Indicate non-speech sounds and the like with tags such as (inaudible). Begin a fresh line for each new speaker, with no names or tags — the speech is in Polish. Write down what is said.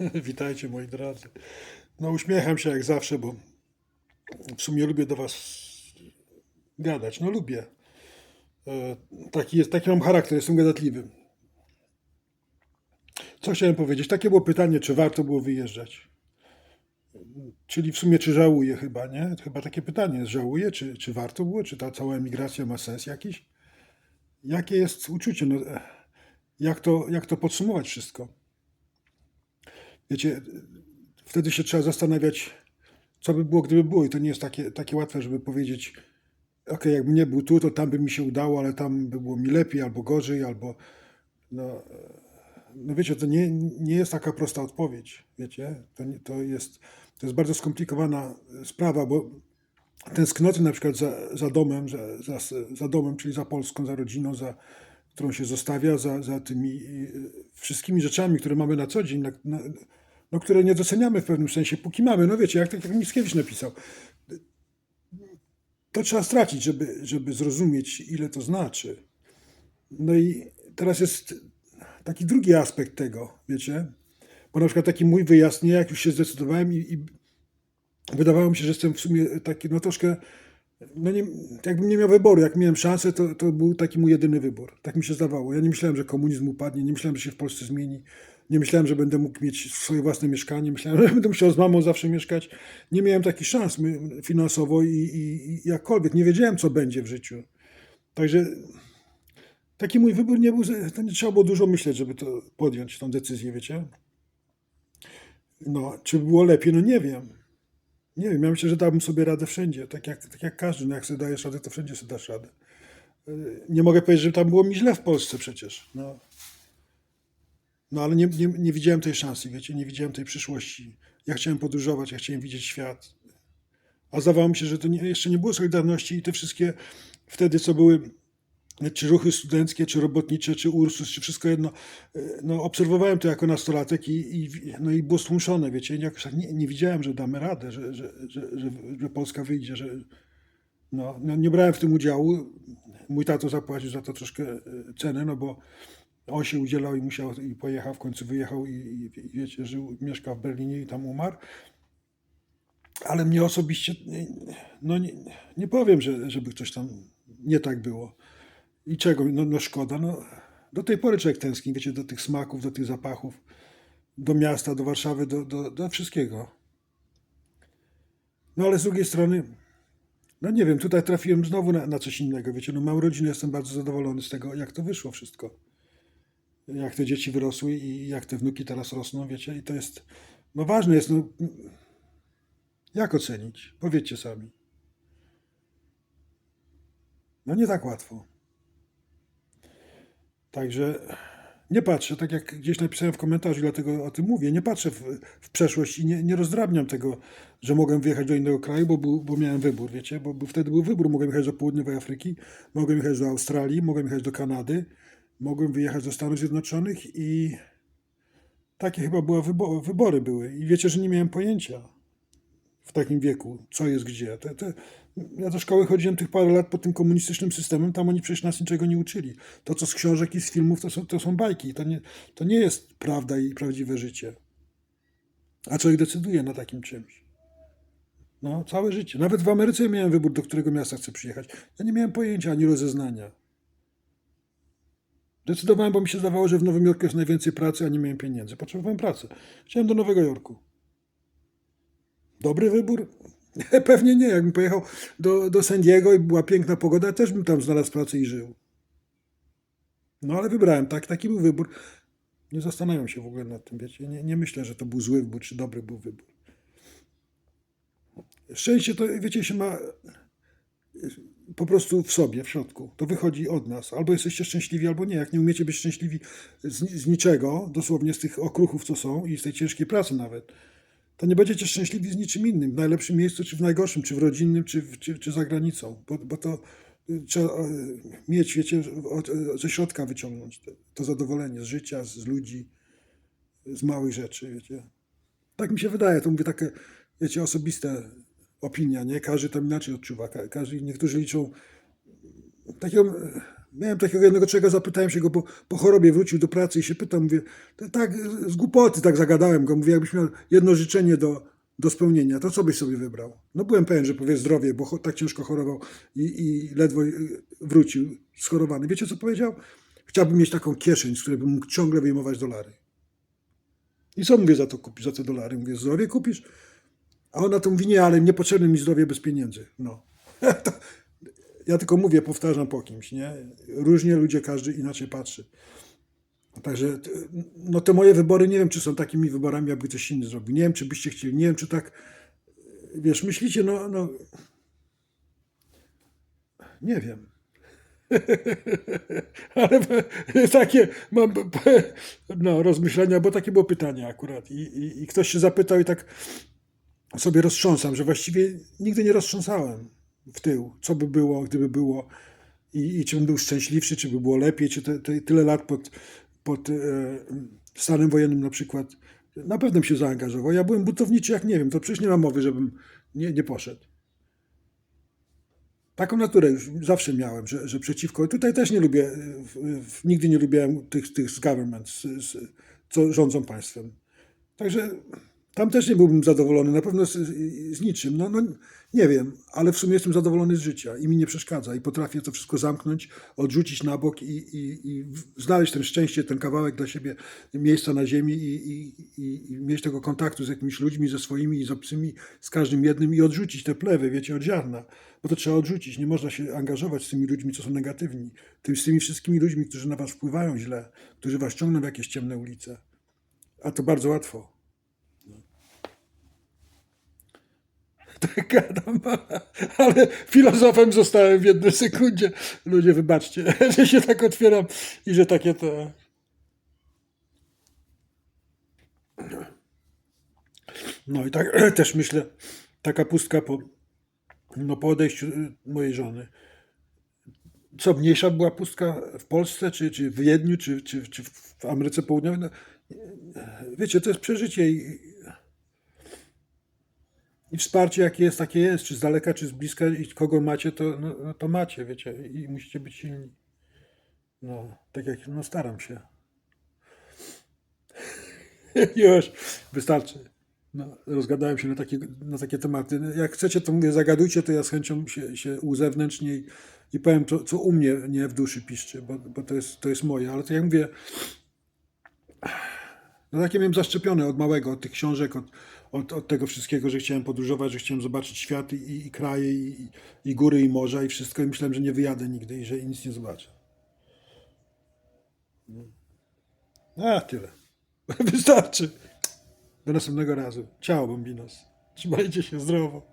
(laughs) Witajcie moi drodzy. No uśmiecham się jak zawsze, bo w sumie lubię do was gadać. No lubię. E, Taki, jest, taki mam charakter, jestem gadatliwy. Co chciałem powiedzieć? Takie było pytanie, czy warto było wyjeżdżać. Czyli w sumie, czy żałuję chyba, nie? Chyba takie pytanie jest, żałuję, czy, czy warto było? Czy ta cała emigracja ma sens jakiś? Jakie jest uczucie? No, e, jak, to, jak to podsumować wszystko? Wiecie, wtedy się trzeba zastanawiać, co by było, gdyby było. I to nie jest takie, takie łatwe, żeby powiedzieć, ok, jakbym nie był tu, to tam by mi się udało, ale tam by było mi lepiej, albo gorzej, albo no, e, no wiecie, to nie, nie jest taka prosta odpowiedź, wiecie, to, nie, to, jest, to jest bardzo skomplikowana sprawa, bo tęsknoty na przykład za, za domem, za, za, za domem, czyli za Polską, za rodziną, za którą się zostawia, za, za tymi y, wszystkimi rzeczami, które mamy na co dzień, na, na, no, które nie doceniamy w pewnym sensie, póki mamy. No wiecie, jak tak jak Mickiewicz napisał, to trzeba stracić, żeby, żeby zrozumieć, ile to znaczy. No i teraz jest taki drugi aspekt tego, wiecie, bo na przykład taki mój wyjazd, nie, jak już się zdecydowałem i, i wydawało mi się, że jestem w sumie taki, no troszkę, no nie, jakbym nie miał wyboru, jak miałem szansę, to, to był taki mój jedyny wybór. Tak mi się zdawało. Ja nie myślałem, że komunizm upadnie, nie myślałem, że się w Polsce zmieni, nie myślałem, że będę mógł mieć swoje własne mieszkanie, myślałem, że będę musiał z mamą zawsze mieszkać. Nie miałem takich szans finansowo i, i, i jakkolwiek, nie wiedziałem, co będzie w życiu. Także taki mój wybór nie był, to nie trzeba było dużo myśleć, żeby to podjąć, tą decyzję, wiecie. No, czy było lepiej? No nie wiem. Nie wiem, ja myślę, że dałbym sobie radę wszędzie, tak jak, tak jak każdy. No jak sobie dajesz radę, to wszędzie sobie dasz radę. Nie mogę powiedzieć, że tam było mi źle w Polsce przecież. No, no ale nie, nie, nie widziałem tej szansy, wiecie, nie widziałem tej przyszłości. Ja chciałem podróżować, ja chciałem widzieć świat. A zdawało mi się, że to nie, jeszcze nie było Solidarności i te wszystkie wtedy, co były, czy ruchy studenckie, czy robotnicze, czy Ursus, czy wszystko jedno, yy, no obserwowałem to jako nastolatek i, i, no i było stłumione, wiecie, jakoś tak nie, nie widziałem, że damy radę, że, że, że, że, że Polska wyjdzie, że no, no, nie brałem w tym udziału. Mój tato zapłacił za to troszkę e, cenę, no bo on się udzielał i musiał i pojechał, w końcu wyjechał i, i, wiecie, żył, mieszkał w Berlinie i tam umarł. Ale mnie osobiście, no nie, nie powiem, że, żeby coś tam nie tak było. I czego? No, no szkoda. No, do tej pory człowiek tęskni, wiecie, do tych smaków, do tych zapachów, do miasta, do Warszawy, do, do, do wszystkiego. No ale z drugiej strony, no nie wiem, tutaj trafiłem znowu na, na coś innego, wiecie, no mam rodzinę, jestem bardzo zadowolony z tego, jak to wyszło wszystko. Jak te dzieci wyrosły i jak te wnuki teraz rosną, wiecie, i to jest, no ważne jest, no, jak ocenić? Powiedzcie sami. No nie tak łatwo. Także nie patrzę, tak jak gdzieś napisałem w komentarzu, dlatego o tym mówię, nie patrzę w, w przeszłość i nie, nie rozdrabniam tego, że mogłem wyjechać do innego kraju, bo, był, bo miałem wybór, wiecie, bo, bo wtedy był wybór, mogłem jechać do południowej Afryki, mogłem jechać do Australii, mogłem jechać do Kanady, mogłem wyjechać do Stanów Zjednoczonych i takie chyba były wybo- wybory były. I wiecie, że nie miałem pojęcia w takim wieku, co jest gdzie. Te, te, ja do szkoły chodziłem tych parę lat pod tym komunistycznym systemem, tam oni przecież nas niczego nie uczyli. To, co z książek i z filmów, to są, to są bajki. To nie, to nie jest prawda i prawdziwe życie. A człowiek decyduje na takim czymś. No, całe życie. Nawet w Ameryce miałem wybór, do którego miasta chcę przyjechać. Ja nie miałem pojęcia ani rozeznania. Decydowałem, bo mi się zdawało, że w Nowym Jorku jest najwięcej pracy, a nie miałem pieniędzy. Potrzebowałem pracy. Chciałem do Nowego Jorku. Dobry wybór? (laughs) Pewnie nie. Jakbym pojechał do, do San Diego i była piękna pogoda, też bym tam znalazł pracę i żył. No ale wybrałem, tak, taki był wybór. Nie zastanawiam się w ogóle nad tym, wiecie. Nie, nie myślę, że to był zły wybór, czy dobry był wybór. Szczęście to, wiecie, się ma po prostu w sobie, w środku. To wychodzi od nas. Albo jesteście szczęśliwi, albo nie. Jak nie umiecie być szczęśliwi z, z niczego, dosłownie z tych okruchów, co są i z tej ciężkiej pracy nawet, to nie będziecie szczęśliwi z niczym innym, w najlepszym miejscu, czy w najgorszym, czy w rodzinnym, czy, w- czy, czy za granicą, bo, bo to y, trzeba e, mieć, wiecie, ze środka wyciągnąć to, zadowolenie z życia, z, z ludzi, z małych rzeczy, wiecie. Tak mi się wydaje, to mówię takie, wiecie, osobiste opinia, nie? Każdy tam inaczej odczuwa, ka- każdy, niektórzy liczą takiego, Miałem takiego jednego człowieka, zapytałem się go, po, po chorobie wrócił do pracy i się pytam, mówię, tak z głupoty tak zagadałem go, mówię, jakbyś miał jedno życzenie do, do spełnienia, to co byś sobie wybrał? No byłem pewien, że powie zdrowie, bo tak ciężko chorował i, i ledwo y, wrócił schorowany. Wiecie co powiedział? Chciałbym mieć taką kieszeń, z której bym mógł ciągle wyjmować dolary. I co mówię za to kupisz, za te dolary? Mówię, zdrowie kupisz? A ona to mówi, nie, ale niepotrzebne mi zdrowie bez pieniędzy. No. (laughs) Ja tylko mówię, powtarzam po kimś, nie? Różnie ludzie, każdy inaczej patrzy. Także no te moje wybory, nie wiem, czy są takimi wyborami, jakby ktoś inny zrobił. Nie wiem, czy byście chcieli, nie wiem, czy tak, wiesz, myślicie, no, no nie wiem. (laughs) Ale takie mam no, rozmyślenia, bo takie było pytanie akurat. I, i, I ktoś się zapytał i tak sobie roztrząsam, że właściwie nigdy nie roztrząsałem w tył, co by było, gdyby było i, i czy bym był szczęśliwszy, czy by było lepiej, czy te, te, tyle lat pod, pod e, stanem wojennym na przykład. Na pewno bym się zaangażował. Ja byłem butowniczy, jak nie wiem, to przecież nie ma mowy, żebym nie, nie poszedł. Taką naturę już zawsze miałem, że, że przeciwko. Tutaj też nie lubię, w, nigdy nie lubiłem tych, tych z government, z, z, co rządzą państwem. Także tam też nie byłbym zadowolony, na pewno z, z niczym. No, no nie wiem, ale w sumie jestem zadowolony z życia i mi nie przeszkadza i potrafię to wszystko zamknąć, odrzucić na bok i, i, i znaleźć ten szczęście, ten kawałek dla siebie miejsca na ziemi i, i, i, i mieć tego kontaktu z jakimiś ludźmi, ze swoimi i z obcymi, z każdym jednym i odrzucić te plewy, wiecie, od ziarna. Bo to trzeba odrzucić. Nie można się angażować z tymi ludźmi, co są negatywni. Tym, z tymi wszystkimi ludźmi, którzy na was wpływają źle, którzy was ciągną w jakieś ciemne ulice. A to bardzo łatwo. Tak gadam, ale filozofem zostałem w jednej sekundzie. Ludzie, wybaczcie, (laughs) że się tak otwieram i że takie to... No i tak (clears throat) też myślę, taka pustka po, no, po odejściu y, mojej żony. Co, mniejsza była pustka w Polsce, czy, czy w Wiedniu, czy, czy, czy w Ameryce Południowej? No, wiecie, to jest przeżycie i, i wsparcie jakie jest, takie jest, czy z daleka, czy z bliska i kogo macie, to, no, no, to macie, wiecie, i musicie być silni. No, tak jak, no staram się. (laughs) Już, wystarczy. No, rozgadałem się na takie, na takie tematy. Jak chcecie, to mówię, zagadujcie, to ja z chęcią się, się uzewnętrznię i, i powiem, to, co u mnie nie w duszy piszczy, bo, bo to, jest, to jest moje. Ale to jak mówię, no takie miałem zaszczepione od małego, od tych książek, od, od, od tego wszystkiego, że chciałem podróżować, że chciałem zobaczyć świat i, i kraje, i, i góry, i morza, i wszystko. I myślałem, że nie wyjadę nigdy i że nic nie zobaczę. A, tyle. (laughs) Wystarczy. Do następnego razu. Ciao, Bambinos. Trzymajcie się zdrowo.